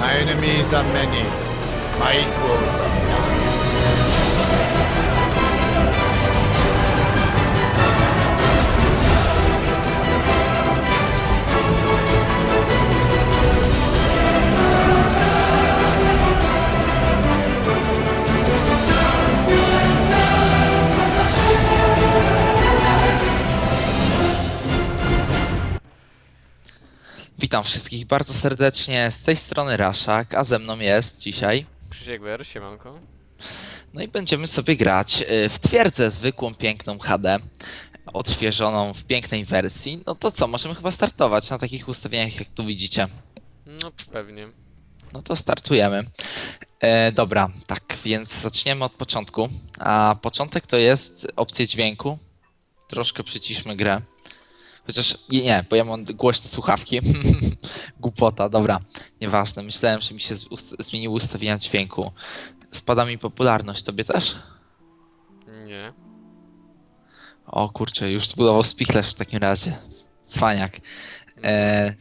My enemies are many. My equals are none. Witam wszystkich bardzo serdecznie. Z tej strony Raszak, a ze mną jest dzisiaj. Krzysiek Wer, siemanko. No i będziemy sobie grać y, w twierdzę zwykłą, piękną HD, odświeżoną w pięknej wersji. No to co, możemy chyba startować na takich ustawieniach, jak tu widzicie. No pewnie. No to startujemy. E, dobra, tak, więc zaczniemy od początku. A początek to jest opcja dźwięku. Troszkę przyciszmy grę. Chociaż nie, nie, bo ja mam głośne słuchawki. Głupota, dobra, nieważne. Myślałem, że mi się ust- zmieniły ustawienia dźwięku. Spada mi popularność, tobie też? Nie. O kurczę, już zbudował spichlerz w takim razie. Cwaniak. E,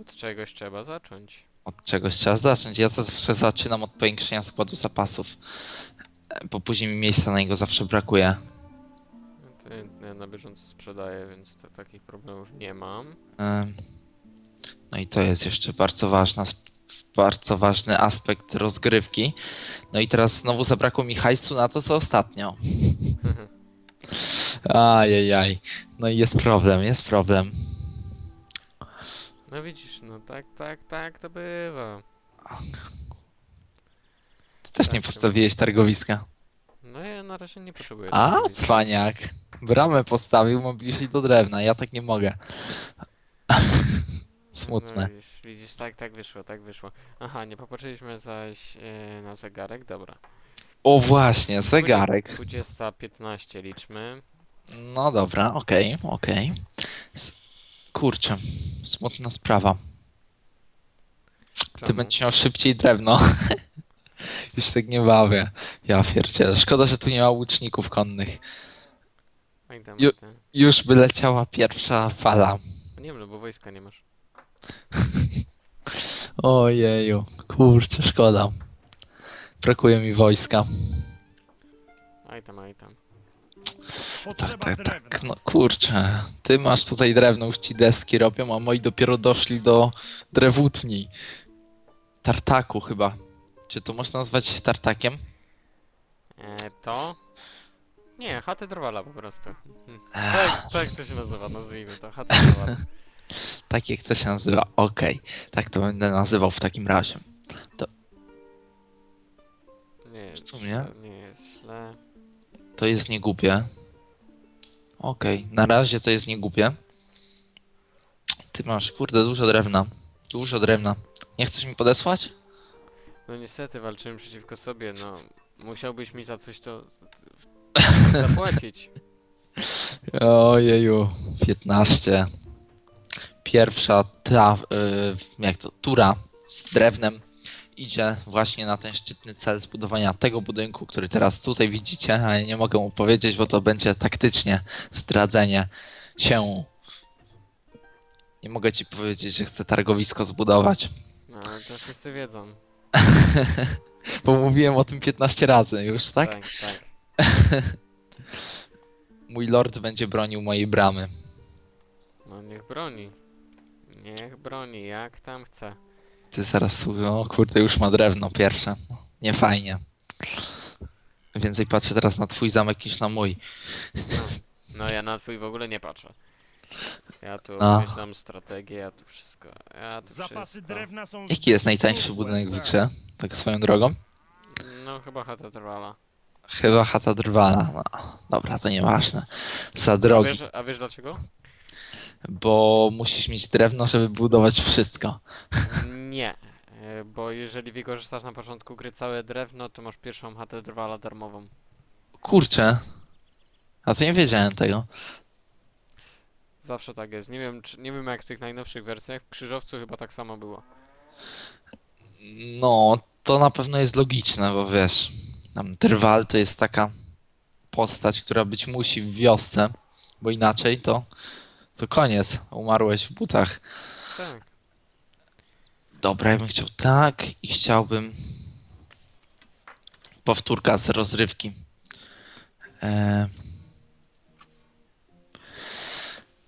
Od czegoś trzeba zacząć. od czegoś trzeba zacząć. Ja zawsze zaczynam od powiększenia składu zapasów, e, bo później mi miejsca na niego zawsze brakuje. Na bieżąco sprzedaję, więc to, takich problemów nie mam. No i to jest jeszcze bardzo ważna, bardzo ważny aspekt rozgrywki. No i teraz znowu zabrakło mi hajsu na to, co ostatnio. Ajajaj. No i jest problem, jest problem. No widzisz, no tak, tak, tak to bywa. Ty też nie postawiłeś targowiska. No ja na razie nie potrzebuję. A, cwaniak. Bramę postawił, mam bliżej do drewna. Ja tak nie mogę. No Smutne. widzisz, widzisz, tak, tak wyszło, tak wyszło. Aha, nie popatrzyliśmy zaś e, na zegarek, dobra. O właśnie, zegarek. 20.15 liczmy. No dobra, okej, okej. S- Kurczę, smutna sprawa. Ty Czemu? będziesz miał szybciej drewno. Już się tak nie bawię. Ja pierdzielę. Szkoda, że tu nie ma łuczników konnych. Oj, tam, Ju-. Już by leciała pierwsza fala. Nie wiem, no bo wojska nie masz. Ojeju, kurczę, szkoda. Brakuje mi wojska. Aj tam, aj tam. Tak, Potrzeba tak, drewna. tak. No kurczę. Ty masz tutaj drewno, już ci deski robią, a moi dopiero doszli do drewutni. Tartaku chyba. Czy to można nazwać tartakiem? E, to? Nie, chatę drwala po prostu. Tak, tak to się nazywa, nazwijmy to, chatę drwala. Tak jak to się nazywa. Okej. Tak to będę nazywał w takim razie. Nie jest W sumie? źle, nie jest źle. To jest niegłupie. Okej, na razie to jest niegłupie. Ty masz, kurde, dużo drewna. Dużo drewna. Nie chcesz mi podesłać? No niestety walczymy przeciwko sobie, no. Musiałbyś mi za coś to zapłacić. Ojeju, 15. Pierwsza ta, y, jak to, tura z drewnem idzie właśnie na ten szczytny cel zbudowania tego budynku, który teraz tutaj widzicie, a ja nie mogę mu powiedzieć, bo to będzie taktycznie zdradzenie się. Nie mogę ci powiedzieć, że chcę targowisko zbudować. No ale to wszyscy wiedzą. Bo mówiłem o tym 15 razy już, tak? Tak, tak. Mój lord będzie bronił mojej bramy. No niech broni. Niech broni, jak tam chce. Ty zaraz słuchaj, o kurde, już ma drewno pierwsze. Nie fajnie. Więcej patrzę teraz na twój zamek niż na mój. No, no ja na twój w ogóle nie patrzę. Ja tu No. myślam strategię, ja tu wszystko. Ja tu Zapasy wszystko. drewna są Jaki jest najtańszy budynek w grze? Tak swoją drogą? No chyba chata trwala. Chyba chata drwana. No, dobra, to nieważne. Za A drogi, wiesz, a wiesz dlaczego? bo musisz mieć drewno, żeby budować wszystko. Nie. e, Bo jeżeli wykorzystasz na początku gry całe drewno, to masz pierwszą chatę drwala darmową. Kurczę. A to nie wiedziałem tego. Zawsze tak jest. Nie wiem, czy, nie wiem jak w tych najnowszych wersjach. W Krzyżowcu chyba tak samo było. No, to na pewno jest logiczne, bo wiesz, tam Drwal to jest taka postać, która być musi w wiosce, bo inaczej to, to koniec, umarłeś w butach. tak. Dobra, ja bym chciał tak i chciałbym powtórka z rozrywki. E...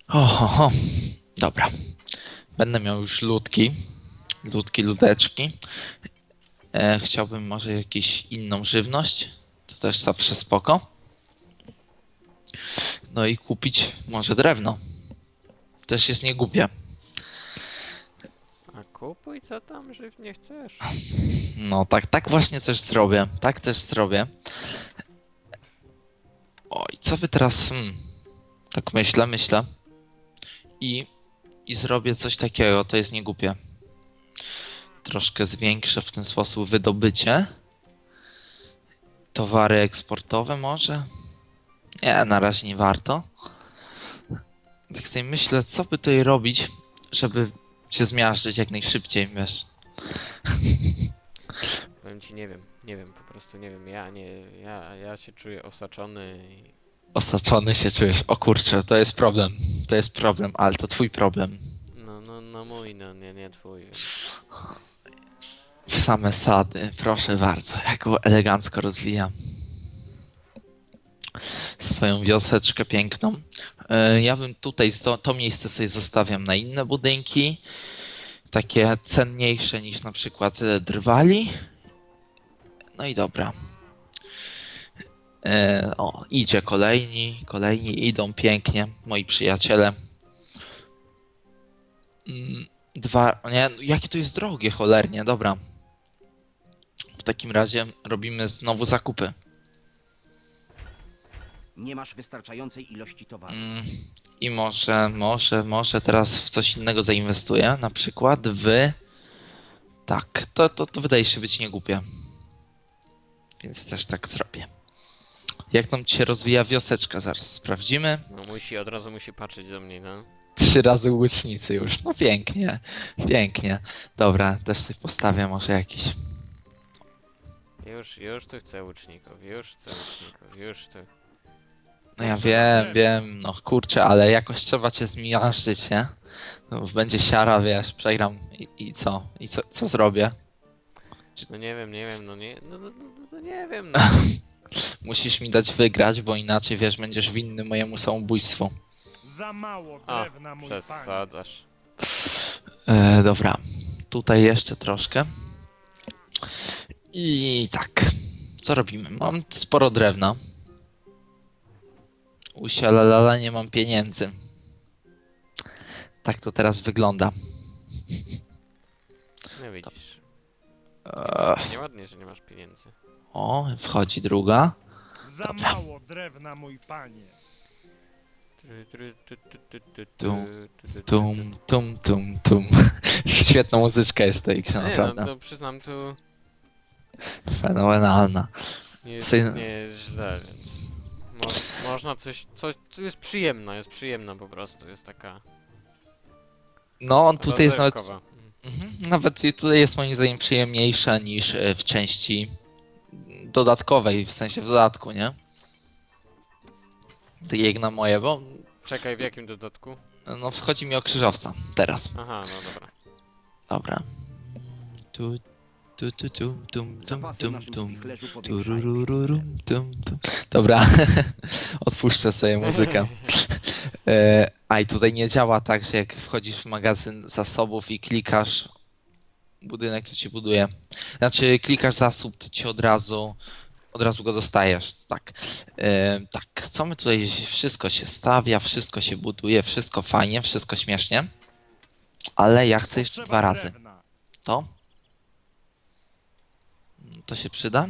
O, ho, ho. Dobra. Będę miał już ludki. Ludki, ludeczki. E, chciałbym może jakąś inną żywność. To też zawsze spoko. No i kupić może drewno. Też jest niegłupie. A kupuj co tam żywnie chcesz. No tak, tak właśnie coś zrobię. Tak też zrobię. Oj, co by teraz. Hmm, tak myślę, myślę. I, I zrobię coś takiego, to jest niegłupie. Troszkę zwiększę w ten sposób wydobycie. Towary eksportowe może? Nie, na razie nie warto. Tak sobie myślę, co by tutaj robić, żeby się zmiażdżyć jak najszybciej, wiesz. Powiem ci, nie wiem, nie wiem, po prostu nie wiem. Ja nie, ja, ja się czuję osaczony i Osaczony się czujesz. O kurczę, to jest problem. To jest problem, ale to twój problem. no, no, no mój, no nie, nie twój. Więc... W same sady, proszę bardzo. Jak elegancko rozwija. Swoją wioseczkę piękną. E, Ja bym tutaj to, to miejsce sobie zostawiam na inne budynki. Takie cenniejsze niż na przykład e, drwali. No i dobra. E, o, idzie kolejni, kolejni idą pięknie, moi przyjaciele. Mm, Dwa, nie, jakie to jest drogie, cholernie, dobra. W takim razie robimy znowu zakupy. Nie masz wystarczającej ilości towaru. Mm, I może, może, może teraz w coś innego zainwestuję, na przykład w... Tak, to, to, to wydaje się być niegłupie. Więc też tak zrobię. Jak nam się rozwija wioseczka, zaraz sprawdzimy. No musi, od razu musi patrzeć do mnie, no. Trzy razy łucznicy już, no pięknie, pięknie. Dobra, też sobie postawię może jakiś... Już, już tu chcę łuczników, już chcę łuczników, już tu. No ja wiem, wiem, no kurczę, ale jakoś trzeba cię zmiażdżyć, nie? No, będzie siara, wiesz, przegram i, i co? I co, co zrobię? No nie wiem, nie wiem, no nie, no, no, no, no nie wiem, no. Musisz mi dać wygrać, bo inaczej, wiesz, będziesz winny mojemu samobójstwu. Za mało A, drewna, mój panie. przesadzasz. E, dobra, tutaj jeszcze troszkę. I tak, co robimy? Mam sporo drewna. Usialalala, nie mam pieniędzy. Tak to teraz wygląda. No widzisz. Ech, Nieładnie, że nie masz pieniędzy. o, wchodzi druga. Za Dobra. mało drewna, mój panie. Tum, Tum, tum, tum, tum. Świetna muzyczka jest tej ty. Nie, no, to przyznam, tu Fenomenalna. nie jest, Syn- nie jest źle, więc... Mo można coś, coś, tu jest przyjemna, jest przyjemna po prostu, jest taka... No, tutaj jest nawet. Mhm. Nawet tutaj jest moim zdaniem przyjemniejsza niż e, w części dodatkowej, w sensie w dodatku, nie? Tak jak na moje, bo Czekaj, w jakim dodatku? no wchodzi mi o krzyżowca teraz. Aha, no dobra. Dobra. Tu, tu, tu, tu, tum, tum, Zapasy w tum, naszym tum. spichlerzu powiększają się Turururum, tum, tum. Dobra, odpuszczę sobie muzykę. E, A i tutaj nie działa tak, że jak wchodzisz w magazyn zasobów i klikasz budynek, to ci buduje. Znaczy klikasz zasób, to ci od razu od razu go dostajesz. Tak. E, tak, co my tutaj wszystko się stawia, wszystko się buduje, wszystko fajnie, wszystko śmiesznie. Ale ja chcę jeszcze Potrzeba dwa razy. drewna. To? To się przyda?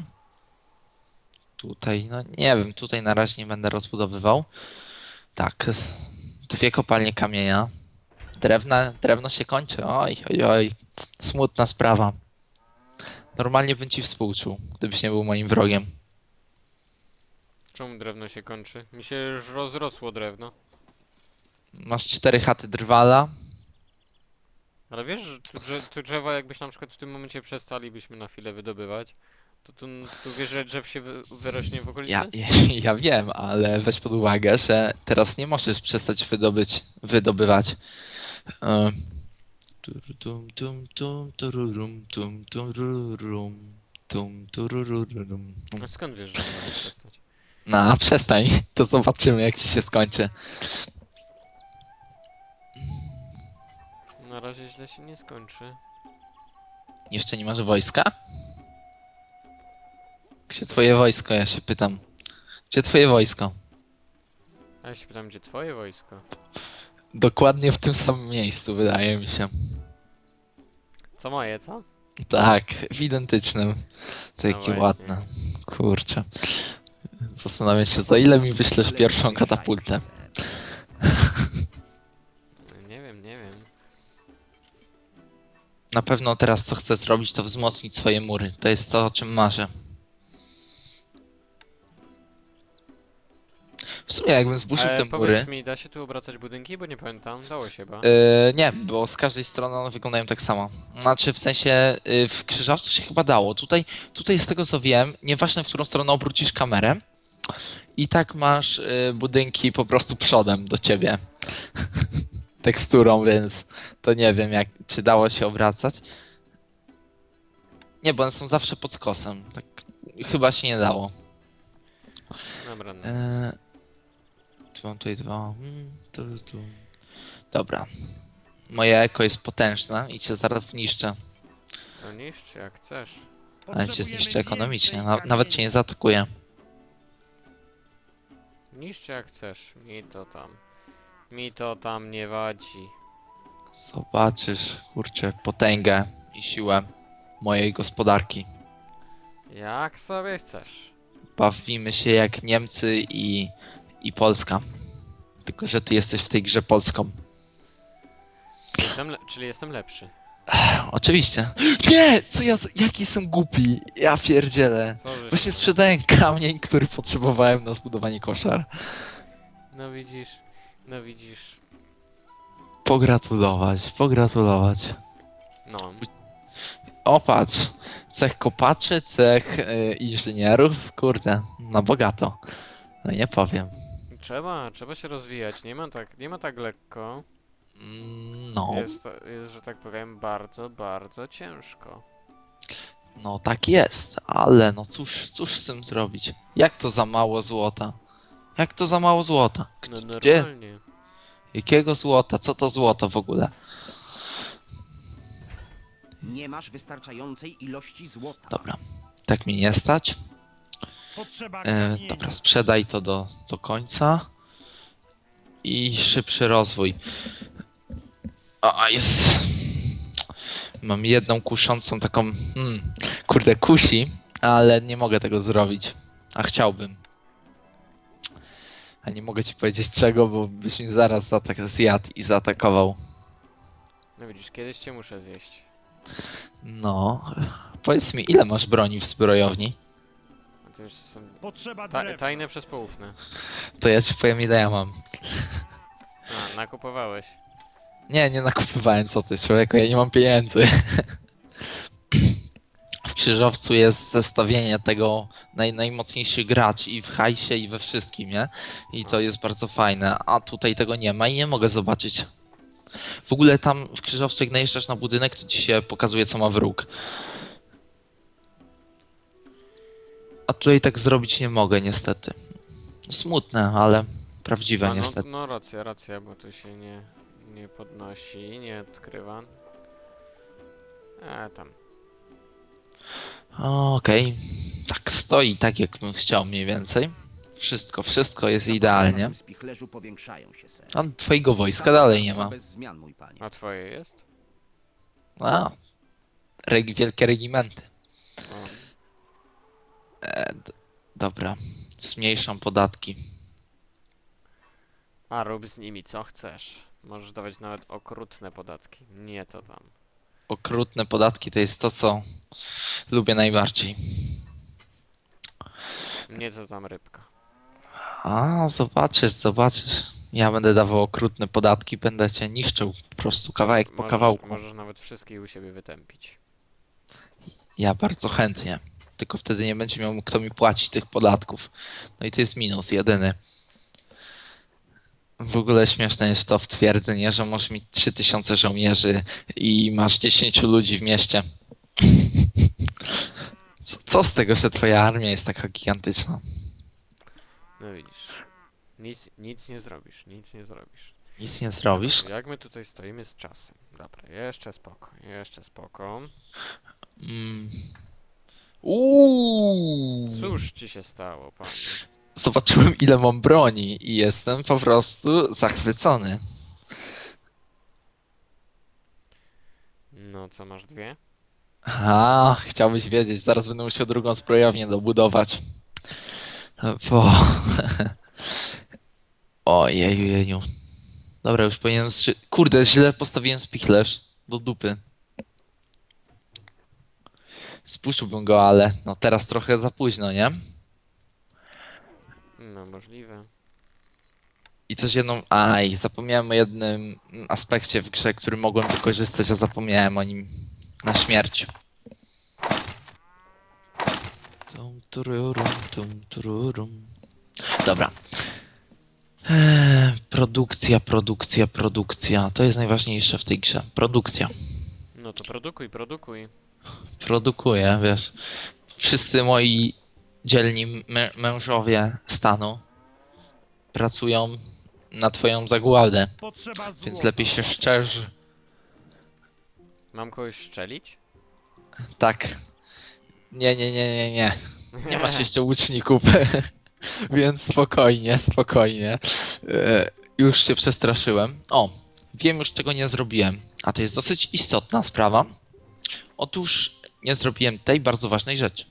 Tutaj, no nie wiem, tutaj na razie nie będę rozbudowywał. Tak, dwie kopalnie kamienia. Drewna, drewno się kończy. Oj, oj, oj. Smutna sprawa. Normalnie bym ci współczuł, gdybyś nie był moim wrogiem. Czemu drewno się kończy? Mi się już rozrosło drewno. Masz cztery chaty drwala. Ale wiesz, że tu, drze tu drzewa jakbyś na przykład w tym momencie przestalibyśmy na chwilę wydobywać, to tu, tu wiesz, że drzew się wy wyrośnie w okolicy? Ja, ja wiem, ale weź pod uwagę, że teraz nie możesz przestać wydobyć, wydobywać. Ym, Turu, tum, tum, tum, tururum, tum, tururum, tum, turururum. A skąd wiesz, że mamy przestać? No, przestań, to zobaczymy jak ci się skończy. Na razie źle się nie skończy. Jeszcze nie masz wojska? Gdzie twoje wojsko, ja się pytam. Gdzie twoje wojsko? A ja się pytam, gdzie twoje wojsko? Dokładnie w tym samym miejscu, wydaje mi się. Co moje, co? Tak, w identycznym. Takie właśnie. ładne. Kurczę. Zastanawiam się, za ile mi wyślesz pierwszą katapultę. Nie wiem, nie wiem. Na pewno teraz co chcę zrobić, to wzmocnić swoje mury. To jest to, o czym marzę. W sumie jakbym zburzył Ale te powiedz mury... mi, da się tu obracać budynki? Bo nie pamiętam. Dało się chyba. Yy, nie, bo z każdej strony one wyglądają tak samo. Znaczy w sensie yy, w krzyżowcu się chyba dało. Tutaj, tutaj z tego co wiem, nieważne w którą stronę obrócisz kamerę, i tak masz yy, budynki po prostu przodem do ciebie. Teksturą, więc to nie wiem jak, czy dało się obracać. Nie, bo one są zawsze pod skosem. Tak, chyba się nie dało. Dobra, no. Tu mam tutaj dwa. Mm, tu, tu. Dobra. Moje eko jest potężne i cię zaraz zniszczę. To niszcz jak chcesz. Ale cię zniszczę ekonomicznie. Na, nawet cię nie kamieni. zaatakuję. Niszcz jak chcesz. Mi to tam. Mi to tam nie wadzi. Zobaczysz, kurczę, potęgę i siłę mojej gospodarki. Jak sobie chcesz. Bawimy się jak Niemcy i, i Polska. Tylko, że ty jesteś w tej grze Polską. Jestem le- czyli jestem lepszy. Oczywiście. Nie! Co ja, z- jaki jestem głupi? Ja pierdzielę. Co. Właśnie sprzedałem kamień, który potrzebowałem na zbudowanie koszar. No widzisz. No widzisz. Pogratulować, pogratulować. No. O patrz, cech kopaczy, cech y, inżynierów, kurde, na bogato. No nie powiem. Trzeba, trzeba się rozwijać. Nie ma tak, nie ma tak lekko. Mm, No, Jest, jest, że tak powiem, bardzo, bardzo ciężko. no tak jest, ale no cóż, cóż z tym zrobić? Jak to za mało złota? Jak to za mało złota? No Gdzie? normalnie. Jakiego złota? Co to złoto w ogóle? Nie masz wystarczającej ilości złota. Dobra, tak mi nie stać. Potrzeba E, dobra, sprzedaj to do, do końca. I szybszy rozwój. O, jest. Mam jedną kuszącą taką. Hmm, kurde, kusi, ale nie mogę tego zrobić. A chciałbym. A nie mogę ci powiedzieć czego, bo byś mi zaraz zaatak- zjadł i zaatakował. No widzisz, kiedyś cię muszę zjeść. No. Powiedz mi, ile masz broni w zbrojowni? To już są Potrzeba ta, drewna. tajne przez poufne. To ja ci powiem, ile ja mam. A, nakupowałeś. Nie, nie nakupywałem, co ty, człowieku, ja nie mam pieniędzy. W krzyżowcu jest zestawienie tego naj, najmocniejszy gracz i w hajsie i we wszystkim, nie? I to jest bardzo fajne, a tutaj tego nie ma i nie mogę zobaczyć. W ogóle tam w krzyżowcu jak najeżdżasz na budynek, to ci się pokazuje co ma wróg. A tutaj tak zrobić nie mogę niestety. Smutne, ale prawdziwe A, no, niestety. no racja, racja, bo tu się nie, nie podnosi, nie odkrywa. E, tam. Okej. Tak stoi tak jak bym chciał mniej więcej. Wszystko, wszystko jest idealnie. A twojego wojska dalej nie ma. A twoje jest? A. Reg wielkie regimenty. O, E, dobra. Zmniejszam podatki. A rób z nimi co chcesz. Możesz dawać nawet okrutne podatki. Nie to tam. Okrutne podatki to jest to, co lubię najbardziej. Nie to tam rybka. A, zobaczysz, zobaczysz. Ja będę dawał okrutne podatki, będę cię niszczył po prostu kawałek po możesz, kawałku. Możesz nawet wszystkich u siebie wytępić. Ja bardzo chętnie. Tylko wtedy nie będzie miał kto mi płacić tych podatków. No i to jest minus jedyny. W ogóle śmieszne jest to w twierdzy, nie? Że możesz mieć 3000 żołnierzy i masz 10 ludzi w mieście. Co, co z tego, że twoja armia jest taka gigantyczna? No widzisz. Nic, nic nie zrobisz, nic nie zrobisz. Nic nie zrobisz? Jak my tutaj stoimy z czasem? Dobra, jeszcze spoko, jeszcze spoko. Mm. Uuu. Cóż ci się stało, panie? Zobaczyłem ile mam broni i jestem po prostu zachwycony. No, co masz dwie? A, chciałbyś wiedzieć, zaraz będę musiał drugą zbrojownię dobudować. Bo... Ojeju, jeju. Dobra, już powinienem... Kurde, źle postawiłem spichlerz. Do dupy. Spuszczyłbym go, ale no teraz trochę za późno, nie? No, możliwe. I też jedną... Aj, zapomniałem o jednym aspekcie w grze, który mogłem wykorzystać, a zapomniałem o nim na śmierć. Tum, tururum, tum, tururum. Dobra. Eee, produkcja, produkcja, produkcja. To jest najważniejsze w tej grze. Produkcja. No to produkuj, produkuj. Produkuję, wiesz. Wszyscy moi dzielni mę- mężowie stanu pracują na twoją zagładę, więc lepiej się szczerzy. Mam kogoś szczelić? Tak. Nie, nie, nie, nie, nie. Nie masz jeszcze łuczników. Więc spokojnie, spokojnie. E, już się przestraszyłem. O, wiem już czego nie zrobiłem. A to jest dosyć istotna sprawa. Otóż nie zrobiłem tej bardzo ważnej rzeczy.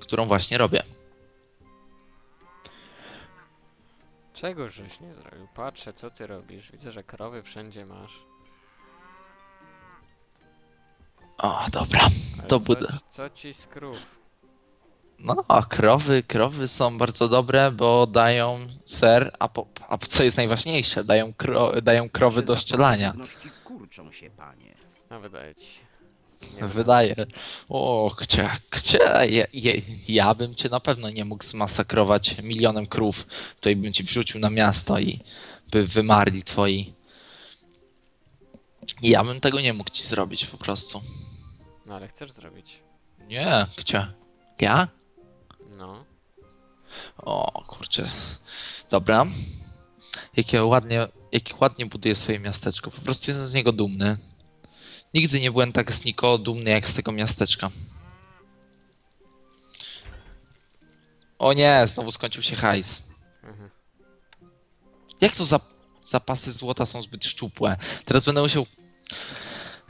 Którą właśnie robię. Czego żeś nie zrobił? Patrzę, co ty robisz. Widzę, że krowy wszędzie masz. O, dobra. Ale To co, budę. ci- co ci z krów? No, a krowy, krowy są bardzo dobre, bo dają ser, a, po, a co jest najważniejsze, dają, kro, dają krowy do żywności kurczą się, panie. A wydaje ci się. Nie Wydaje. O, gdzie, gdzie? Ja, ja, ja bym cię na pewno nie mógł zmasakrować milionem krów. Tutaj bym ci wrzucił na miasto i by wymarli twoi. Ja bym tego nie mógł ci zrobić po prostu. No ale chcesz zrobić. Nie, gdzie? Ja? No. O, kurczę. Dobra. Jakie ładnie, jak ładnie buduje swoje miasteczko. Po prostu jestem z niego dumny. Nigdy nie byłem tak z nikogo dumny jak z tego miasteczka. O nie, znowu skończył się hajs. Jak to za, zapasy złota są zbyt szczupłe? Teraz będę musiał...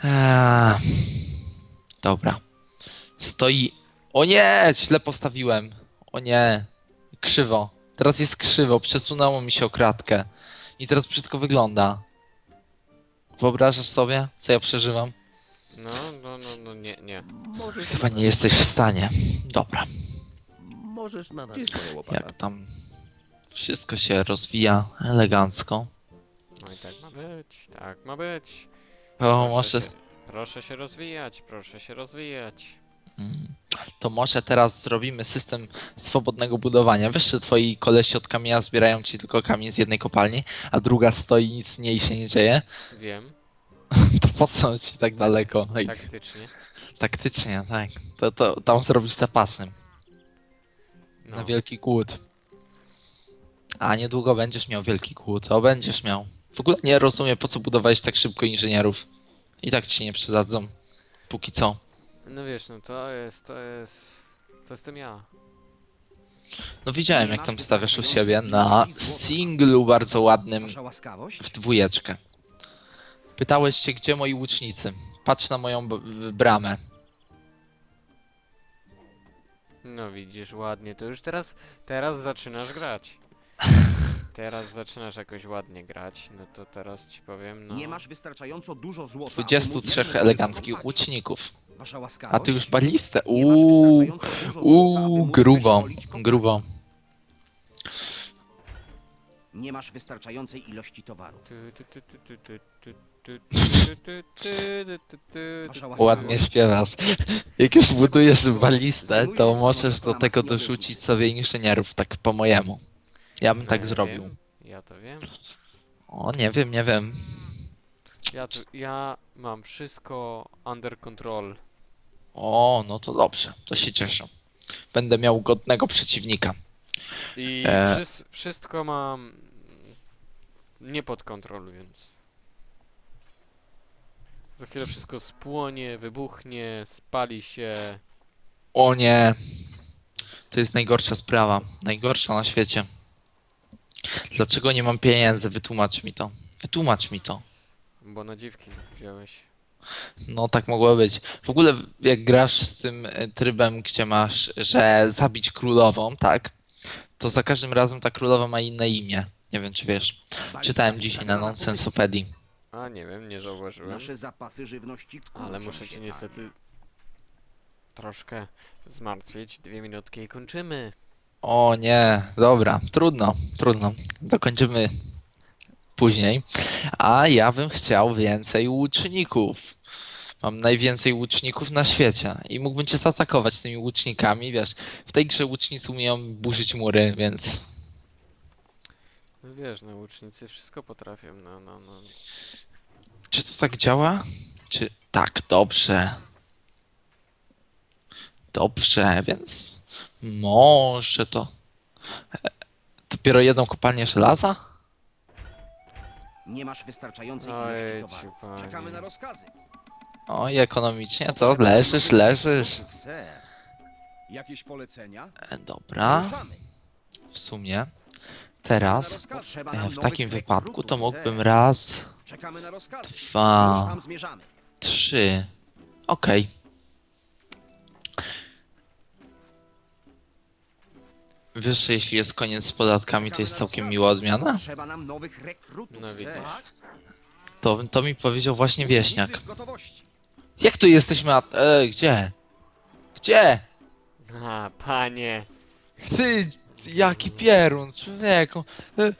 Eee, dobra. Stoi... O nie! Źle postawiłem. O nie. Krzywo. Teraz jest krzywo. Przesunęło mi się o kratkę. I teraz brzydko wygląda. Wyobrażasz sobie, co ja przeżywam? No, no, no, no, nie, nie. Możesz, Chyba nie jesteś w stanie. Dobra. możesz na nas łopata. Jak tam wszystko się rozwija elegancko. No i tak ma być, tak ma być. O, może... się, proszę się rozwijać, proszę się rozwijać. Mm. To może teraz zrobimy system swobodnego budowania. Wiesz, że twoi kolesi od kamienia zbierają ci tylko kamień z jednej kopalni, a druga stoi, nic z niej się nie dzieje? Wiem, To po co ci tak daleko? Ej, taktycznie. Taktycznie, tak. To, to tam zrobić zapasy No. na wielki głód. A niedługo będziesz miał wielki głód. O, będziesz miał. W ogóle nie rozumiem, po co budowałeś tak szybko inżynierów. I tak ci nie przydadzą. Póki co. no wiesz, no to jest, to jest... To jestem ja. No widziałem, jak tam stawiasz u siebie na singlu bardzo ładnym Wasza łaskawość? w dwójeczkę. Pytałeś się, gdzie moi łucznicy. Patrz na moją b- bramę. No widzisz, ładnie. To już teraz, teraz zaczynasz grać. Teraz zaczynasz jakoś ładnie grać, no to teraz ci powiem, no... Nie masz wystarczająco dużo złota. aby móc 23 zbudować eleganckich łuczników. A ty już balistę? Uuu, uuu, grubo, grubo. Nie masz wystarczającej ilości towarów. Ładnie śpiewasz. Jak już budujesz balistę, to możesz do tego dorzucić sobie inżynierów, tak po mojemu. Ja bym tak zrobił. Ja to wiem. O, nie wiem, nie wiem. Ja, to, ja mam wszystko under control. O, no to dobrze, to się cieszę. Będę miał godnego przeciwnika. I E. wszys- wszystko mam nie pod kontrolą, więc za chwilę wszystko spłonie, wybuchnie, spali się. O nie. To jest najgorsza sprawa. Najgorsza na świecie. Dlaczego nie mam pieniędzy? Wytłumacz mi to. Wytłumacz mi to. Bo na dziwki wziąłeś. No tak mogło być. W ogóle jak grasz z tym e, trybem, gdzie masz, że zabić królową, tak? To za każdym razem ta królowa ma inne imię. Nie wiem czy wiesz. Balista Czytałem dzisiaj na nonsensopedii. A nie wiem, nie zauważyłem. Nasze zapasy żywności Ale muszę cię niestety troszkę zmartwić. Dwie minutki i kończymy. O nie, dobra, trudno, trudno. Dokończymy później. A ja bym chciał więcej łuczników. Mam najwięcej łuczników na świecie i mógłbym cię zaatakować tymi łucznikami, wiesz. W tej grze łucznicy umieją burzyć mury, więc No wiesz, no łucznicy wszystko potrafią, no, no, no. czy to tak działa? Czy tak, dobrze. Dobrze, więc może to e, dopiero jedną kopalnię żelaza? Nie masz wystarczającej Ojej, ilości towaru. ci panie. Czekamy na rozkazy. Oj, ekonomicznie to leżysz, leżysz. ser. Jakieś polecenia? E, Dobra, Ruszamy. w sumie teraz e, w nowych takim wypadku to rekrutów, mógłbym ser. raz, Czekamy na rozkazy. Już dwa, tam zmierzamy. trzy. Okej. Wiesz, że jeśli jest koniec z podatkami, to Czekamy jest na całkiem miła odmiana? Potrzeba nam nowych rekrutów, No ser. widzisz. To, to mi powiedział właśnie wieśniak. Łucznicy w gotowości. Jak tu jesteśmy? A... E, gdzie? Gdzie? A, panie. Ty, jaki pierun, człowieku. E,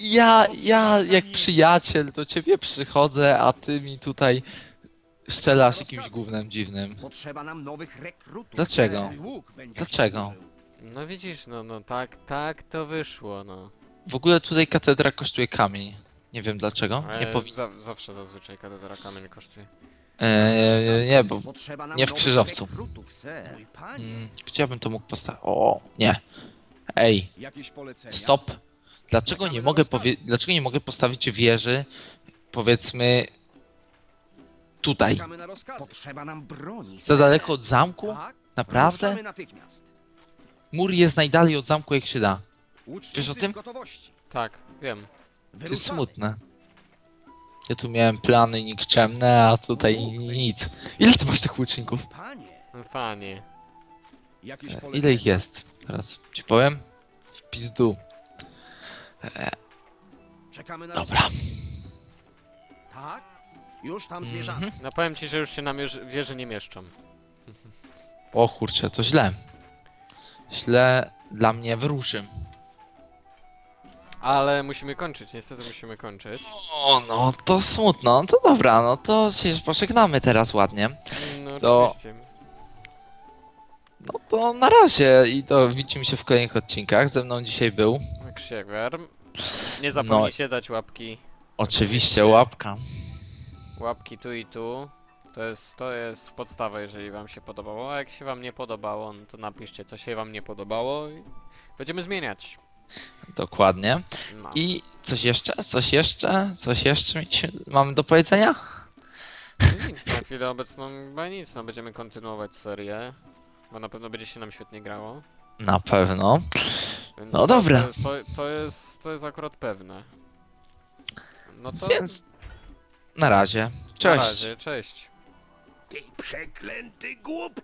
Ja, ja jak przyjaciel do ciebie przychodzę, a ty mi tutaj szczelasz jakimś gównem dziwnym. Potrzeba nam nowych rekrutów. Dlaczego? Łuk będzie Dlaczego? służył. No widzisz, no, no tak, tak to wyszło, no. W ogóle tutaj katedra kosztuje kamień. Nie wiem dlaczego. Nie E, za, zawsze zazwyczaj katedra kamień kosztuje. Eee, nie, bo. Nie w krzyżowcu. Mm, gdzie ja bym to mógł postawić? O, nie. Ej, stop. Dlaczego nie mogę powie... Dlaczego nie mogę postawić wieży, powiedzmy, tutaj? Za daleko od zamku? Tak? Naprawdę? Mur jest najdalej od zamku jak się da. Wiesz o tym? w gotowości. Tak, wiem. To jest smutne. Ja tu miałem plany nikczemne, a tutaj nic. Ile ty masz tych łuczników? Panie, No fajnie. jakieś E? Ile ich jest? Teraz ci powiem. W pizdu. Czekamy na Dobra. Tak? Już tam zmierzamy. Mhm. No powiem ci, że już się na mierz- wieży nie mieszczą. O kurczę, to źle. Źle dla mnie wróży. Ale musimy kończyć, niestety musimy kończyć. O, no to smutno. No to dobra, no to się pożegnamy teraz ładnie. No To- oczywiście. No to na razie i to widzimy się w kolejnych odcinkach. Ze mną dzisiaj był Werm. Nie zapomnijcie dać łapki. oczywiście łapka. Łapki tu i tu. To jest, to jest podstawa, jeżeli wam się podobało. A jak się wam nie podobało, no to napiszcie, co się wam nie podobało i będziemy zmieniać. Dokładnie. No. I coś jeszcze? Coś jeszcze? Coś jeszcze mieliśmy- mamy do powiedzenia? No nic, na chwilę obecną chyba nic, no będziemy kontynuować serię. Bo na pewno będzie się nam świetnie grało. Na pewno. Więc No to- dobra. To, jest- to, to, jest, to jest akurat pewne. No to Więc na razie. na Cześć. razie, cześć. Ty przeklęty głup